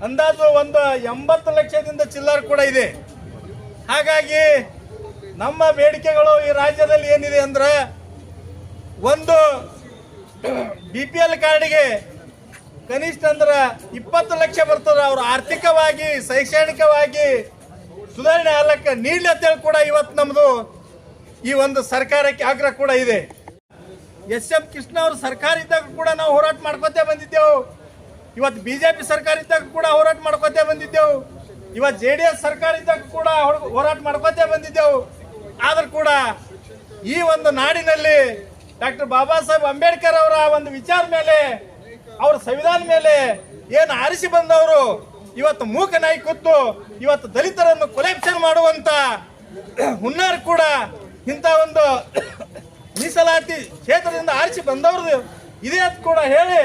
ಅಂದಾಜು ಒಂದು ಎಂಬತ್ತು ಲಕ್ಷದಿಂದ ಚಿಲ್ಲರ್ ಕೂಡ ಇದೆ. ಹಾಗಾಗಿ ನಮ್ಮ ಬೇಡಿಕೆಗಳು ಈ ರಾಜ್ಯದಲ್ಲಿ ಏನಿದೆ ಅಂದ್ರೆ ಒಂದು ಬಿ ಪಿ ಎಲ್ ಕಾರ್ಡ್ಗೆ ಕನಿಷ್ಠ ಅಂದ್ರೆ ಇಪ್ಪತ್ತು ಲಕ್ಷ ಬರ್ತದೆ. ಅವರು ಆರ್ಥಿಕವಾಗಿ, ಶೈಕ್ಷಣಿಕವಾಗಿ ಸುಧಾರಣೆ ಆಗ್ಲಕ್ಕ ನೀಡ್ಲಿ ಅಂತೇಳಿ ಕೂಡ ಇವತ್ತು ನಮ್ಮದು ಈ ಒಂದು ಸರ್ಕಾರಕ್ಕೆ ಆಗ್ರಹ ಕೂಡ ಇದೆ. ಎಸ್ ಎಂ ಕೃಷ್ಣ ಅವರು ಸರ್ಕಾರ ಇದ್ದಾಗ ಕೂಡ ನಾವು ಹೋರಾಟ ಮಾಡ್ಕೊತೇ ಬಂದಿದ್ದೆವು. ಇವತ್ತು ಬಿಜೆಪಿ ಸರ್ಕಾರ ಇದ್ದಾಗ ಕೂಡ ಹೋರಾಟ ಮಾಡ್ಕೋತೇ ಬಂದಿದ್ದೆವು. ಇವತ್ತು ಜೆ ಡಿ ಎಸ್ ಸರ್ಕಾರ ಇದ್ದಾಗ ಕೂಡ ಹೋರಾಟ ಮಾಡ್ಕೋತೇ ಬಂದಿದ್ದೆವು. ಆದ್ರೂ ಕೂಡ ಈ ಒಂದು ನಾಡಿನಲ್ಲಿ ಡಾಕ್ಟರ್ ಬಾಬಾ ಸಾಹೇಬ್ ಅಂಬೇಡ್ಕರ್ ಅವರ ಒಂದು ವಿಚಾರ ಮೇಲೆ, ಅವ್ರ ಸಂವಿಧಾನ ಮೇಲೆ ಏನು ಆರಿಸಿ ಬಂದವರು, ಇವತ್ತು ಮೂಕ ನಾಯಿ ಕೂತು ಇವತ್ತು ದಲಿತರನ್ನು ಕೊಲೆಪ್ಷನ್ ಮಾಡುವಂತ ಹುನ್ನಾರ ಕೂಡ ಇಂಥ ಒಂದು ಮೀಸಲಾತಿ ಕ್ಷೇತ್ರದಿಂದ ಆರಿಸಿ ಬಂದವ್ರದ್ದು ಇದೆ ಅಂತ ಕೂಡ ಹೇಳಿ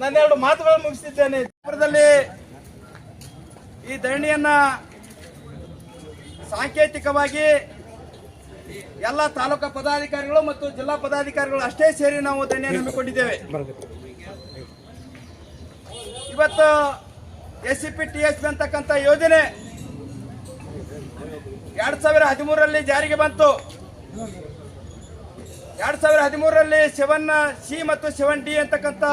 ನಾನು ಎರಡು ಮಾತುಗಳನ್ನು ಮುಗಿಸಿದ್ದೇನೆ ಚಿತ್ರದಲ್ಲಿ ಈ ಧರಣಿಯನ್ನ ಸಾಂಕೇತಿಕವಾಗಿ ಎಲ್ಲ ತಾಲೂಕಾ ಪದಾಧಿಕಾರಿಗಳು ಮತ್ತು ಜಿಲ್ಲಾ ಪದಾಧಿಕಾರಿಗಳು ಅಷ್ಟೇ ಸೇರಿ ನಾವು ಧರಣಿಯನ್ನು ಹಮ್ಮಿಕೊಂಡಿದ್ದೇವೆ. ಇವತ್ತು S C P T S P ಅಂತಕ್ಕಂಥ ಯೋಜನೆ ಎರಡ್ ಸಾವಿರ ಹದಿಮೂರರಲ್ಲಿ ಜಾರಿಗೆ ಬಂತು. ಎರಡ್ ಸಾವಿರ ಹದಿಮೂರರಲ್ಲಿ ಸೆವೆನ್ ಸಿ ಮತ್ತು ಸೆವೆನ್ ಡಿ ಅಂತಕ್ಕಂಥ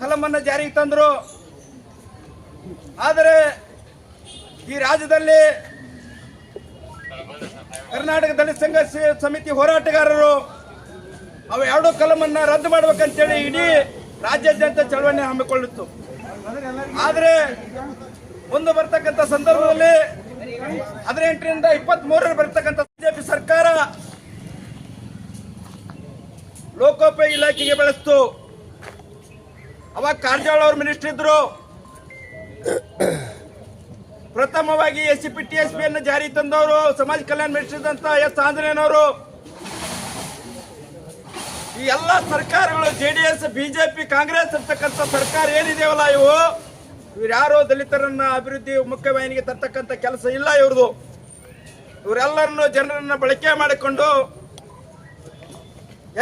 ಕಲಮನ್ನು ಜಾರಿಗೆ ತಂದರು. ಆದರೆ ಈ ರಾಜ್ಯದಲ್ಲಿ ಕರ್ನಾಟಕ ದಲಿತ ಸಂಘ ಸಮಿತಿ ಹೋರಾಟಗಾರರು ಅವು ಎರಡು ಕಲಮನ್ನ ರದ್ದು ಮಾಡ್ಬೇಕಂತೇಳಿ ಇಡೀ ರಾಜ್ಯಾದ್ಯಂತ ಚಳವಳಿ ಹಮ್ಮಿಕೊಳ್ಳಿತ್ತು. ಆದರೆ ಒಂದು ಬರ್ತಕ್ಕಂಥ ಸಂದರ್ಭದಲ್ಲಿ ಹದಿನೆಂಟರಿಂದ ಇಪ್ಪತ್ತ್ ಮೂರರ ಬರ್ತಕ್ಕಂಥ ಬಿಜೆಪಿ ಸರ್ಕಾರ ಲೋಕೋಪಯೋಗಿ ಇಲಾಖೆಗೆ ಬೆಳೆಸ್ತು. ಅವಾಗ ಕಾರಜೋಳ ಅವರು ಮಿನಿಸ್ಟರ್ ಇದ್ರು. ಪ್ರಥಮವಾಗಿ S C P T S P ಅನ್ನು ಜಾರಿ ತಂದವರು, ಸಮಾಜ ಕಲ್ಯಾಣ ಮಿನಿಸ್ಟರ್ ಇದ್ದಂತ ಎಸ್ ಆಂಜನೇಯನವರು. ಈ ಎಲ್ಲ ಸರ್ಕಾರಗಳು J D S BJP Congress ಇರ್ತಕ್ಕಂಥ ಸರ್ಕಾರ ಏನಿದೆಯಲ್ಲ ಇವು? ಇವ್ರು ಯಾರು ದಲಿತರನ್ನ ಅಭಿವೃದ್ಧಿ ಮುಖ್ಯವಾಹಿನಿಗೆ ತರ್ತಕ್ಕಂಥ ಕೆಲಸ ಇಲ್ಲ ಇವ್ರದು. ಇವರೆಲ್ಲರನ್ನು ಜನರನ್ನ ಬಳಕೆ ಮಾಡಿಕೊಂಡು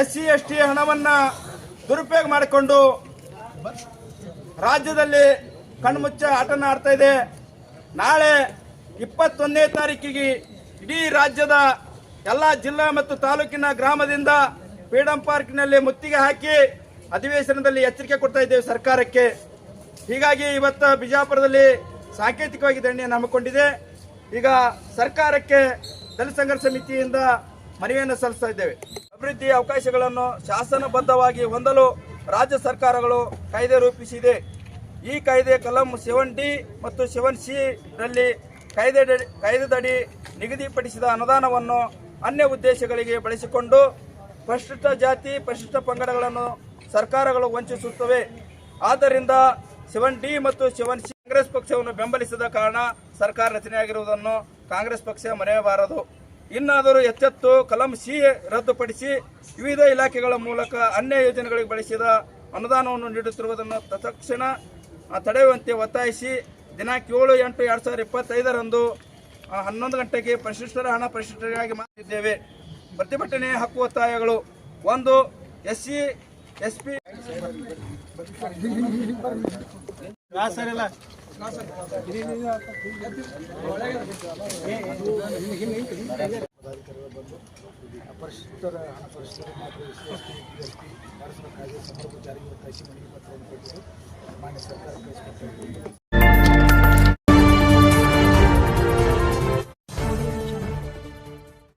ಎಸ್ ಸಿ ಎಸ್ ಟಿ ಹಣವನ್ನ ದುರುಪಯೋಗ ಮಾಡಿಕೊಂಡು ರಾಜ್ಯದಲ್ಲಿ ಕಣ್ಮುಚ್ಚ ಆಟನ ಆಡ್ತಾ ಇದೆ. ನಾಳೆ ಇಪ್ಪತ್ತೊಂದನೇ ತಾರೀಕಿಗೆ ಇಡೀ ರಾಜ್ಯದ ಎಲ್ಲ ಜಿಲ್ಲಾ ಮತ್ತು ತಾಲೂಕಿನ ಗ್ರಾಮದಿಂದ ಫ್ರೀಡಂ ಪಾರ್ಕ್ನಲ್ಲಿ ಮುತ್ತಿಗೆ ಹಾಕಿ ಅಧಿವೇಶನದಲ್ಲಿ ಎಚ್ಚರಿಕೆ ಕೊಡ್ತಾ ಇದ್ದೇವೆ ಸರ್ಕಾರಕ್ಕೆ. ಹೀಗಾಗಿ ಇವತ್ತು ಬಿಜಾಪುರದಲ್ಲಿ ಸಾಂಕೇತಿಕವಾಗಿ ದಂಡೆಯನ್ನು ಹಮ್ಮಿಕೊಂಡಿದೆ. ಈಗ ಸರ್ಕಾರಕ್ಕೆ ದಲಿತ ಸಂಘರ್ಷ ಸಮಿತಿಯಿಂದ ಮನವಿಯನ್ನು ಸಲ್ಲಿಸ್ತಾ ಇದ್ದೇವೆ. ಅಭಿವೃದ್ಧಿ ಅವಕಾಶಗಳನ್ನು ಶಾಸನಬದ್ಧವಾಗಿ ಹೊಂದಲು ರಾಜ್ಯ ಸರ್ಕಾರಗಳು ಕಾಯ್ದೆ ರೂಪಿಸಿದೆ. ಈ ಕಾಯ್ದೆ ಕಲಂ ಸೆವೆನ್ ಡಿ ಮತ್ತು ಸೆವೆನ್ ಸಿ ರಲ್ಲಿ ಕಾಯ್ದೆ ಕಾಯ್ದೆದಡಿ ನಿಗದಿಪಡಿಸಿದ ಅನುದಾನವನ್ನು ಅನ್ಯ ಉದ್ದೇಶಗಳಿಗೆ ಬಳಸಿಕೊಂಡು ಪರಿಶಿಷ್ಟ ಜಾತಿ ಪರಿಶಿಷ್ಟ ಪಂಗಡಗಳನ್ನು ಸರ್ಕಾರಗಳು ವಂಚಿಸುತ್ತವೆ. ಆದ್ದರಿಂದ ಸೆವೆನ್ ಡಿ ಮತ್ತು ಸೆವೆನ್ ಸಿ ಕಾಂಗ್ರೆಸ್ ಪಕ್ಷವನ್ನು ಬೆಂಬಲಿಸಿದ ಕಾರಣ ಸರ್ಕಾರ ರಚನೆಯಾಗಿರುವುದನ್ನು ಕಾಂಗ್ರೆಸ್ ಪಕ್ಷ ಮರೆಯಬಾರದು. ಇನ್ನಾದರೂ ಎಚ್ಚೆತ್ತು, ಕಲಂ ಸಿ ರದ್ದುಪಡಿಸಿ ವಿವಿಧ ಇಲಾಖೆಗಳ ಮೂಲಕ ಅನ್ಯ ಯೋಜನೆಗಳಿಗೆ ಬಳಸಿದ ಅನುದಾನವನ್ನು ನೀಡುತ್ತಿರುವುದನ್ನು ತಕ್ಷಣ ತಡೆಯುವಂತೆ ಒತ್ತಾಯಿಸಿ ದಿನಾಂಕ ಏಳು ಎಂಟು ಎರಡು ಸಾವಿರದ ಇಪ್ಪತ್ತೈದರಂದು ಹನ್ನೊಂದು ಗಂಟೆಗೆ ಪರಿಶಿಷ್ಟರ ಹಣ ಪರಿಶಿಷ್ಟರಿಗಾಗಿ ಮಾಡಿದ್ದೇವೆ. ಪ್ರತಿಭಟನೆ ಹಕ್ಕು ಒತ್ತಾಯಗಳು. ಒಂದು, ಎಸ್ ಸಿ, ಎಸ್ ಪಿ. ಪರಿಶಿಷ್ಟರ ಹಣ ಪರಿಶಿಷ್ಟರ ಮಾತ್ರ S C S T S T Bharat ಕಾಯ್ದೆ ಸಮರ್ಪಕ ಜಾರಿಗೆ ಒತ್ತಾಯಿಸಿ ಮನವಿ ಪತ್ರವನ್ನು ಕೊಟ್ಟಿದ್ದು ಮಾನ್ಯ ಸರ್ಕಾರ ಕಳಿಸಿಕೊಟ್ಟಿದೆ